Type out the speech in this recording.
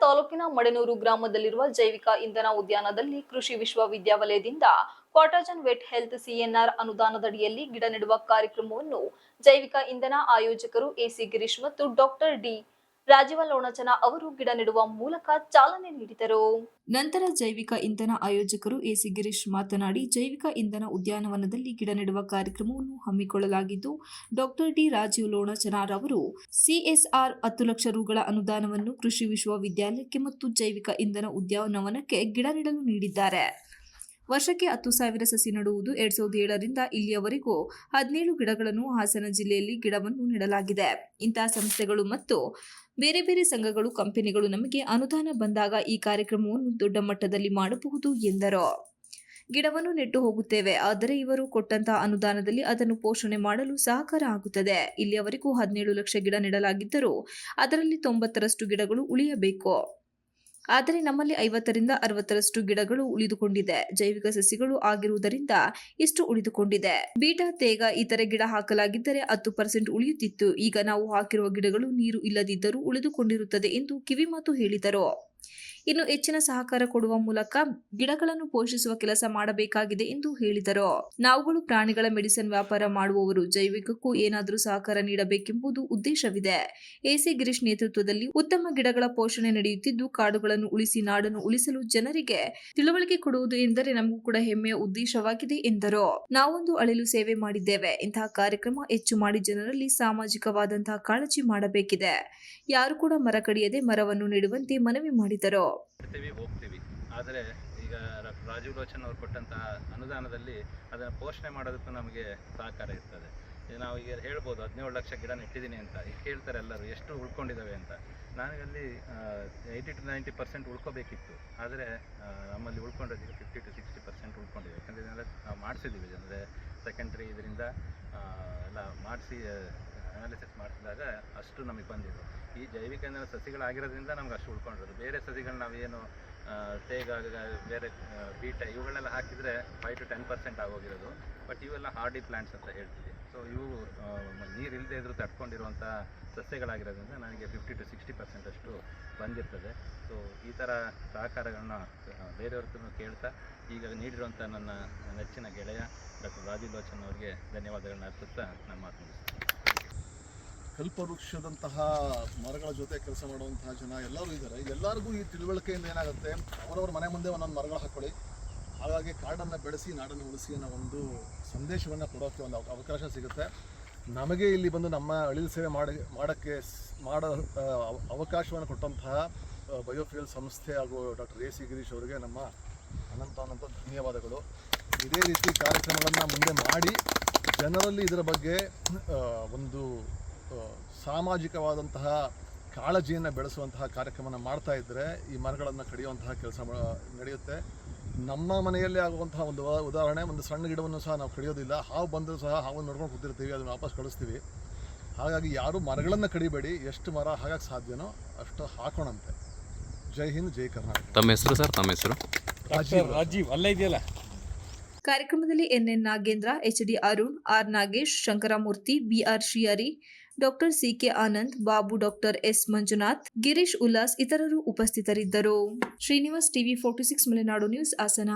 ತಾಲೂಕಿನ ಮಡೆನೂರು ಗ್ರಾಮದಲ್ಲಿರುವ ಜೈವಿಕ ಇಂಧನ ಉದ್ಯಾನದಲ್ಲಿ ಕೃಷಿ ವಿಶ್ವವಿದ್ಯಾಲಯದಿಂದ ಕ್ವಾಟಾಜನ್ ವೆಟ್ ಹೆಲ್ತ್ ಸಿಎನ್ಆರ್ ಅನುದಾನದಡಿಯಲ್ಲಿ ಗಿಡ ನೆಡುವ ಕಾರ್ಯಕ್ರಮವನ್ನು ಜೈವಿಕ ಇಂಧನ ಆಯೋಜಕರು ಎಸಿ ಗಿರೀಶ್ ಮತ್ತು ಡಾಕ್ಟರ್ ಡಿ ರಾಜೀವ ಲೋಣಚನ ಅವರು ಗಿಡ ನೆಡುವ ಮೂಲಕ ಚಾಲನೆ ನೀಡಿದರು. ನಂತರ ಜೈವಿಕ ಇಂಧನ ಆಯೋಜಕರು ಎಸಿ ಗಿರೀಶ್ ಮಾತನಾಡಿ, ಜೈವಿಕ ಇಂಧನ ಉದ್ಯಾನವನದಲ್ಲಿ ಗಿಡ ನೆಡುವ ಕಾರ್ಯಕ್ರಮವನ್ನು ಹಮ್ಮಿಕೊಳ್ಳಲಾಗಿದ್ದು, ಡಾಕ್ಟರ್ ಡಿ ರಾಜೀವ್ ಲೋಣಚನಾರವರು ಸಿಎಸ್ಆರ್ ಹತ್ತು ಲಕ್ಷ ರುಗಳ ಅನುದಾನವನ್ನು ಕೃಷಿ ವಿಶ್ವವಿದ್ಯಾಲಯಕ್ಕೆ ಮತ್ತು ಜೈವಿಕ ಇಂಧನ ಉದ್ಯಾನವನಕ್ಕೆ ಗಿಡ ನೆಡಲು ನೀಡಿದ್ದಾರೆ. ವರ್ಷಕ್ಕೆ ಹತ್ತು ಸಾವಿರ ಸಸಿ ನೆಡುವುದು ಎರಡ್ ಸಾವಿರದ ಏಳರಿಂದ ಇಲ್ಲಿಯವರೆಗೂ ಹದಿನೇಳು ಗಿಡಗಳನ್ನು ಹಾಸನ ಜಿಲ್ಲೆಯಲ್ಲಿ ಗಿಡವನ್ನು ನೆಡಲಾಗಿದೆ. ಇಂತಹ ಸಂಸ್ಥೆಗಳು ಮತ್ತು ಬೇರೆ ಬೇರೆ ಸಂಘಗಳು, ಕಂಪನಿಗಳು ನಮಗೆ ಅನುದಾನ ಬಂದಾಗ ಈ ಕಾರ್ಯಕ್ರಮವನ್ನು ದೊಡ್ಡ ಮಟ್ಟದಲ್ಲಿ ಮಾಡಬಹುದು ಎಂದರು. ಗಿಡವನ್ನು ನೆಟ್ಟು ಹೋಗುತ್ತೇವೆ, ಆದರೆ ಇವರು ಕೊಟ್ಟಂತಹ ಅನುದಾನದಲ್ಲಿ ಅದನ್ನು ಪೋಷಣೆ ಮಾಡಲು ಸಹಕಾರ ಆಗುತ್ತದೆ. ಇಲ್ಲಿಯವರೆಗೂ ಹದಿನೇಳು ಲಕ್ಷ ಗಿಡ ನೆಡಲಾಗಿದ್ದರೂ ಅದರಲ್ಲಿ ತೊಂಬತ್ತರಷ್ಟು ಗಿಡಗಳು ಉಳಿಯಬೇಕು. ಆದರೆ ನಮ್ಮಲ್ಲಿ ಐವತ್ತರಿಂದ ಅರವತ್ತರಷ್ಟು ಗಿಡಗಳು ಉಳಿದುಕೊಂಡಿದೆ. ಜೈವಿಕ ಸಸಿಗಳು ಆಗಿರುವುದರಿಂದ ಇಷ್ಟು ಉಳಿದುಕೊಂಡಿದೆ? ಬೀಟಾ ತೇಗ ಇತರೆ ಗಿಡ ಹಾಕಲಾಗಿದ್ದರೆ ಹತ್ತು ಪರ್ಸೆಂಟ್ ಉಳಿಯುತ್ತಿತ್ತು. ಈಗ ನಾವು ಹಾಕಿರುವ ಗಿಡಗಳು ನೀರು ಇಲ್ಲದಿದ್ದರೂ ಉಳಿದುಕೊಂಡಿರುತ್ತದೆ ಎಂದು ಕಿವಿಮಾತು ಹೇಳಿದರು. ಇನ್ನು ಹೆಚ್ಚಿನ ಸಹಕಾರ ಕೊಡುವ ಮೂಲಕ ಗಿಡಗಳನ್ನು ಪೋಷಿಸುವ ಕೆಲಸ ಮಾಡಬೇಕಾಗಿದೆ ಎಂದು ಹೇಳಿದರು. ನಾವುಗಳು ಪ್ರಾಣಿಗಳ ಮೆಡಿಸಿನ್ ವ್ಯಾಪಾರ ಮಾಡುವವರು, ಜೈವಿಕಕ್ಕೂ ಏನಾದರೂ ಸಹಕಾರ ನೀಡಬೇಕೆಂಬುದು ಉದ್ದೇಶವಿದೆ. ಎಸಿ ಗಿರೀಶ್ ನೇತೃತ್ವದಲ್ಲಿ ಉತ್ತಮ ಗಿಡಗಳ ಪೋಷಣೆ ನಡೆಯುತ್ತಿದ್ದು, ಕಾಡುಗಳನ್ನು ಉಳಿಸಿ, ನಾಡನ್ನು ಉಳಿಸಲು ಜನರಿಗೆ ತಿಳುವಳಿಕೆ ಕೊಡುವುದು ಎಂದರೆ ನಮಗೂ ಕೂಡ ಹೆಮ್ಮೆಯ ಉದ್ದೇಶವಾಗಿದೆ ಎಂದರು. ನಾವೊಂದು ಅಳಿಲು ಸೇವೆ ಮಾಡಿದ್ದೇವೆ. ಇಂತಹ ಕಾರ್ಯಕ್ರಮ ಹೆಚ್ಚು ಮಾಡಿ ಜನರಲ್ಲಿ ಸಾಮಾಜಿಕವಾದಂತಹ ಕಾಳಜಿ ಮಾಡಬೇಕಿದೆ. ಯಾರು ಕೂಡ ಮರ ಕಡಿಯದೆ ಮರವನ್ನು ನೆಡುವಂತೆ ಮನವಿ ಮಾಡಿದರು. ಇರ್ತೀವಿ ಹೋಗ್ತೀವಿ. ಆದರೆ ಈಗ ರಾಜೀವ್ ಲೋಚನ್ ಅವರು ಕೊಟ್ಟಂತಹ ಅನುದಾನದಲ್ಲಿ ಅದನ್ನು ಪೋಷಣೆ ಮಾಡೋದಕ್ಕೂ ನಮಗೆ ಸಹಕಾರ ಇರ್ತದೆ. ನಾವು ಈಗ ಹೇಳ್ಬೋದು, ಹದಿನೇಳು ಲಕ್ಷ ಗಿಡ ನೆಟ್ಟಿದ್ದೀನಿ ಅಂತ. ಈಗ ಕೇಳ್ತಾರೆ ಎಲ್ಲರೂ, ಎಷ್ಟು ಉಳ್ಕೊಂಡಿದ್ದಾವೆ ಅಂತ. ನನಗಲ್ಲಿ ಏಯ್ಟಿ ಟು ನೈಂಟಿ ಪರ್ಸೆಂಟ್ ಉಳ್ಕೋಬೇಕಿತ್ತು. ಆದರೆ ನಮ್ಮಲ್ಲಿ ಉಳ್ಕೊಂಡಿದ್ದೀವಿ ಫಿಫ್ಟಿ ಟು ಸಿಕ್ಸ್ಟಿ ಪರ್ಸೆಂಟ್ ಉಳ್ಕೊಂಡಿದೆ. ಯಾಕಂದರೆ ಇದನ್ನೆಲ್ಲ ನಾವು ಮಾಡಿಸಿದ್ದೀವಿ. ಅಂದರೆ ಸೆಕೆಂಡ್ರಿ ಇದರಿಂದ ಎಲ್ಲ ಮಾಡಿಸಿ ಅನಾಲಿಸಿಸ್ ಮಾಡಿಸಿದಾಗ ಅಷ್ಟು ನಮಗೆ ಬಂದಿದೆ. ಈ ಜೈವಿಕ ಇಂಧನ ಸಸಿಗಳಾಗಿರೋದ್ರಿಂದ ನಮ್ಗೆ ಅಷ್ಟು ಉಳ್ಕೊಂಡಿರೋದು. ಬೇರೆ ಸಸಿಗಳು ನಾವೇನು ತೇಗ ಬೇರೆ ಬೀಟ ಇವುಗಳೆಲ್ಲ ಹಾಕಿದರೆ ಫೈವ್ ಟು ಟೆನ್ ಪರ್ಸೆಂಟ್ ಆಗೋಗಿರೋದು. ಬಟ್ ಇವೆಲ್ಲ ಹಾರ್ಡಿ ಪ್ಲ್ಯಾಂಟ್ಸ್ ಅಂತ ಹೇಳ್ತೀವಿ. ಸೊ ಇವು ನೀರು ಇಲ್ಲದೆ ಇದ್ರೂ ತಡ್ಕೊಂಡಿರುವಂಥ ಸಸ್ಯಗಳಾಗಿರೋದ್ರಿಂದ ನನಗೆ ಫಿಫ್ಟಿ ಟು ಸಿಕ್ಸ್ಟಿ ಪರ್ಸೆಂಟ್ ಅಷ್ಟು ಬಂದಿರ್ತದೆ. ಸೊ ಈ ಥರ ಸಹಕಾರಗಳನ್ನ ಬೇರೆಯವ್ರದ್ದು ಕೇಳ್ತಾ, ಈಗ ನೀಡಿರುವಂಥ ನನ್ನ ನೆಚ್ಚಿನ ಗೆಳೆಯ ಡಾಕ್ಟರ್ ರಾಜೀವ್ ಲೋಚನ್ ಅವರಿಗೆ ಧನ್ಯವಾದಗಳನ್ನ ಅರ್ಪಿಸ್ತಾ ನಮ್ಮ ಮಾತು ಮುಗಿಸ್ತೀನಿ. ಕಲ್ಪವೃಕ್ಷದಂತಹ ಮರಗಳ ಜೊತೆ ಕೆಲಸ ಮಾಡುವಂತಹ ಜನ ಎಲ್ಲರೂ ಇದ್ದಾರೆ. ಎಲ್ಲರಿಗೂ ಈ ತಿಳುವಳಿಕೆಯಿಂದ ಏನಾಗುತ್ತೆ? ಅವರವ್ರ ಮನೆ ಮುಂದೆ ಒಂದೊಂದು ಮರಗಳು ಹಾಕ್ಕೊಳ್ಳಿ ಹಾಗಾಗಿ ಕಾಡನ್ನು ಬೆಳೆಸಿ, ನಾಡನ್ನು ಉಳಿಸಿ ಅನ್ನೋ ಒಂದು ಸಂದೇಶವನ್ನು ಕೊಡೋಕ್ಕೆ ಒಂದು ಅವ- ಅವಕಾಶ ಸಿಗುತ್ತೆ. ನಮಗೆ ಇಲ್ಲಿ ಬಂದು ನಮ್ಮ ಅಳಿಲು ಸೇವೆ ಮಾಡಿ, ಮಾಡೋಕ್ಕೆ ಮಾಡೋ ಅವ- ಅವಕಾಶವನ್ನು ಕೊಟ್ಟಂತಹ ಬಯೋಫ್ಯೂಯಲ್ ಸಂಸ್ಥೆ ಹಾಗೂ ಡಾಕ್ಟರ್ ಎ ಸಿ ಗಿರೀಶ್ ಅವರಿಗೆ ನಮ್ಮ ಅನಂತ ಅನಂತ ಧನ್ಯವಾದಗಳು. ಇದೇ ರೀತಿ ಕಾರ್ಯಕ್ರಮಗಳನ್ನು ಮುಂದೆ ಮಾಡಿ, ಜನರಲ್ಲಿ ಇದರ ಬಗ್ಗೆ ಒಂದು ಸಾಮಾಜಿಕವಾದಂತಹ ಕಾಳಜಿಯನ್ನು ಬೆಳೆಸುವಂತಹ ಕಾರ್ಯಕ್ರಮನ ಮಾಡ್ತಾ ಇದ್ದರೆ ಈ ಮರಗಳನ್ನು ಕಡಿಯುವಂತಹ ಕೆಲಸ ನಡೆಯುತ್ತೆ. ನಮ್ಮ ಮನೆಯಲ್ಲಿ ಆಗುವಂತಹ ಒಂದು ಉದಾಹರಣೆ ಒಂದು ಸಣ್ಣ ಗಿಡವನ್ನು ಸಹ ನಾವು ಕಡಿಯೋದಿಲ್ಲ. ಹಾವು ಬಂದರೂ ಸಹ ಹಾವನ್ನು ನೋಡ್ಕೊಂಡು ಕೂತಿರ್ತೀವಿ ಅದನ್ನು ವಾಪಸ್ ಕಳಿಸ್ತೀವಿ. ಹಾಗಾಗಿ ಯಾರು ಮರಗಳನ್ನು ಕಡಿಬೇಡಿ ಎಷ್ಟು ಮರ ಹಾಗಾಗಿ ಸಾಧ್ಯನೋ ಅಷ್ಟು ಹಾಕೋಣಂತೆ. ಜೈ ಹಿಂದ್ ಜೈ ಕರ್ನಾಟಕ. ತಮ್ಮ ಹೆಸರು ಸರ್? ತಮ್ಮ ಹೆಸರು? ರಾಜೀವ್ ರಾಜೀವ್ ಅಲ್ಲೇ ಇದೆಯಲ್ಲ? ಕಾರ್ಯಕ್ರಮದಲ್ಲಿ N N Nagendra H D Arun R Nagesh Shankaramurthy B R Srihari doctor C K Anand, Babu doctor S Manjunath, Girish Ullas ಇತರರು ಉಪಸ್ಥಿತರಿದ್ದರು. Srinivas TV forty six, Malenadu news, Hassan.